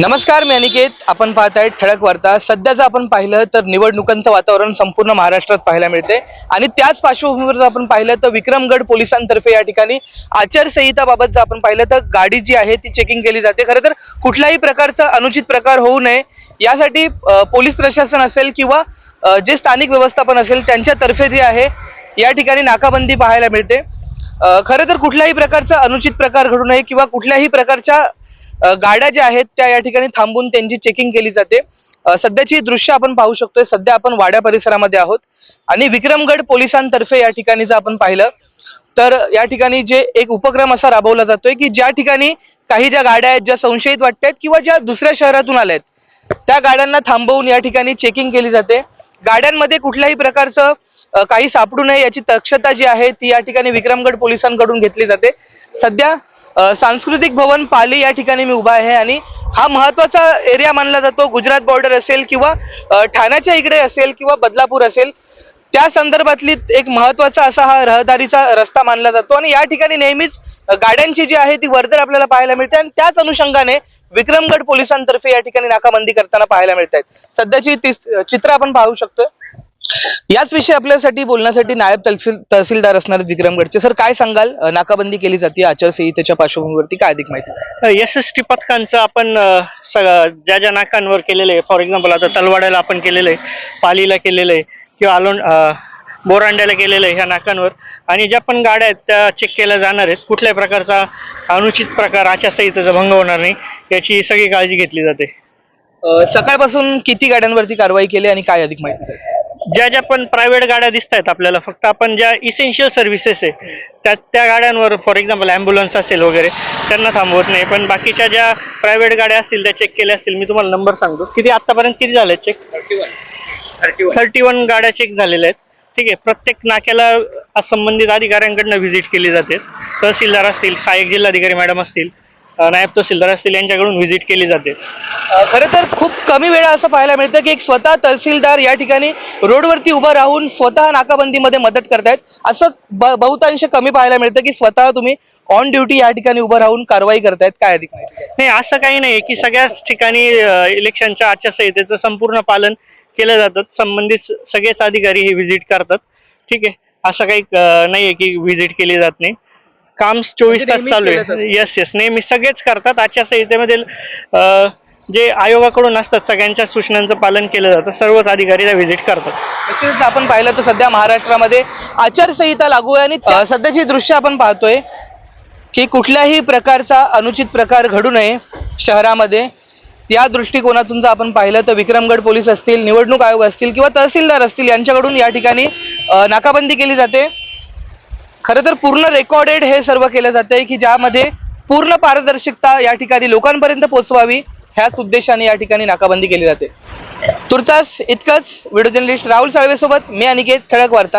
नमस्कार मी अनिकेत. आपण पाहताय ठळक वार्ता. सध्या जर आपण पाहिलं तर निवडणुकांचं वातावरण संपूर्ण महाराष्ट्रात पाहायला मिळते आणि त्याच पार्श्वभूमीवर जर आपण पाहिलं तर विक्रमगड पोलिसांतर्फे या ठिकाणी आचारसंहिताबाबत जर आपण पाहिलं तर गाडी जी आहे ती चेकिंग केली जाते. खरं तर कुठल्याही प्रकारचा अनुचित प्रकार होऊ नये. यासाठी पोलीस प्रशासन असेल किंवा जे स्थानिक व्यवस्थापन असेल त्यांच्यातर्फे जे आहे या ठिकाणी नाकाबंदी पाहायला मिळते. खरं तर कुठल्याही प्रकारचा अनुचित प्रकार घडू नये किंवा कुठल्याही प्रकारच्या गाड्या ज्या आहेत त्या या ठिकाणी थांबून त्यांची चेकिंग केली जाते. सध्याची दृश्य आपण पाहू शकतोय. सध्या आपण वाड्या परिसरामध्ये आहोत. आणि विक्रमगड पोलिसांतर्फे या ठिकाणी जर आपण पाहिलं तर या ठिकाणी जे एक उपक्रम असा राबवला जातोय की ज्या ठिकाणी काही ज्या गाड्या आहेत ज्या संशयित वाटत किंवा ज्या दुसऱ्या शहरातून आल्या आहेत त्या गाड्यांना थांबवून या ठिकाणी चेकिंग केली जाते. गाड्यांमध्ये कुठल्याही प्रकारचं काही सापडू नये याची दक्षता जी आहे ती या ठिकाणी विक्रमगड पोलिसांकडून घेतली जाते. सध्या सांस्कृतिक भवन पाली या ठिकाणी मी उभा आहे आणि हा महत्त्वाचा एरिया मानला जातो. गुजरात बॉर्डर असेल किंवा ठाण्याच्या इकडे असेल किंवा बदलापूर असेल त्या संदर्भातली एक महत्त्वाचा असा हा रहदारीचा रस्ता मानला जातो. आणि या ठिकाणी नेहमीच गाड्यांची जी आहे ती वर्दळ आपल्याला पाहायला मिळते आणि त्याच अनुषंगाने विक्रमगड पोलिसांतर्फे या ठिकाणी नाकाबंदी करताना पाहायला मिळत आहेत सध्याची ती चित्र आपण पाहू शकतोय. याच विषयी आपल्यासाठी बोलण्यासाठी नायब तहसील तहसीलदार असणार विक्रमगडचे सर काय सांगाल? नाकाबंदी केली जाते आचारसंहितेच्या पार्श्वभूमीवरती काय अधिक माहिती एस एस टी पथकांचं आपण ज्या ज्या नाकांवर केलेलं आहे फॉर एक्झाम्पल आता तलवाड्याला आपण केलेलं आहे पालीला केलेलं आहे किंवा आलोन अ, बोरांड्याला केलेलं आहे ह्या नाकांवर आणि ज्या पण गाड्या आहेत त्या चेक केल्या जाणार आहेत कुठल्याही प्रकारचा अनुचित प्रकार आचारसंहितेचा भंग होणार नाही याची सगळी काळजी घेतली जाते. सकाळपासून किती गाड्यांवरती कारवाई केली आणि काय अधिक माहिती ज्या ज्या पण प्रायव्हेट गाड्या दिसत आहेत आपल्याला फक्त आपण ज्या इसेन्शियल सर्व्हिसेस आहे त्या त्या गाड्यांवर फॉर एक्झाम्पल ॲम्ब्युलन्स असेल वगैरे त्यांना थांबवत नाही. पण बाकीच्या ज्या प्रायव्हेट गाड्या असतील त्या चेक केल्या असतील मी तुम्हाला नंबर सांगतो. किती आतापर्यंत किती झाले चेक थर्टी वन गाड्या चेक झालेल्या आहेत. ठीक आहे. प्रत्येक नाक्याला संबंधित अधिकाऱ्यांकडनं व्हिजिट केली जाते. तहसीलदार असतील सहाय्यक जिल्हाधिकारी मॅडम असतील नायब तहसीलदार असतील यांच्याकडून व्हिजिट केली जाते. खरं तर खूप कमी वेळा असं पाहायला मिळतं की एक स्वतः तहसीलदार या ठिकाणी रोडवरती उभं राहून स्वतः नाकाबंदीमध्ये मदत करतायत. असं बहुतांश कमी पाहायला मिळतं की स्वतः तुम्ही ऑन ड्युटी या ठिकाणी उभं राहून कारवाई करतायत. काय अधिक नाही असं काही नाही की सगळ्याच ठिकाणी इलेक्शनच्या आचारसंहितेचं संपूर्ण पालन केलं जातं. संबंधित सगळेच अधिकारी हे व्हिजिट करतात. ठीक आहे. असं काही नाहीये की व्हिजिट केली जात नाही. काम चोवीस म्हणजे तास नेहमीच चालू केलं आहे. येस येस नेहमी सगळेच करतात. आचारसंहितेमध्ये अ, जे आयोगाकडून असतात सगळ्यांच्या सूचनांचं पालन केलं जातं. सर्वच अधिकारी त्या व्हिजिट करतात. नक्कीच आपण पाहिलं तर सध्या महाराष्ट्रामध्ये आचारसंहिता लागू आहे आणि अ, सध्याची दृश्य आपण पाहतोय की कुठल्याही प्रकारचा अनुचित प्रकार घडू नये शहरामध्ये या दृष्टिकोनातून जर आपण पाहिलं तर विक्रमगड पोलीस असतील निवडणूक आयोग असतील किंवा तहसीलदार असतील यांच्याकडून या ठिकाणी अ, नाकाबंदी केली जाते. खरं तर पूर्ण रेकॉर्डेड हे सर्व केलं जाते की ज्यामध्ये पूर्ण पारदर्शकता या ठिकाणी लोकांपर्यंत पोहोचवावी ह्याच उद्देशाने या ठिकाणी नाकाबंदी केली जाते. तुर्तास इतकंच व्हिडिओ जर्नलिस्ट राहुल साळवेसोबत मी अनिकेत ठळक वार्ता.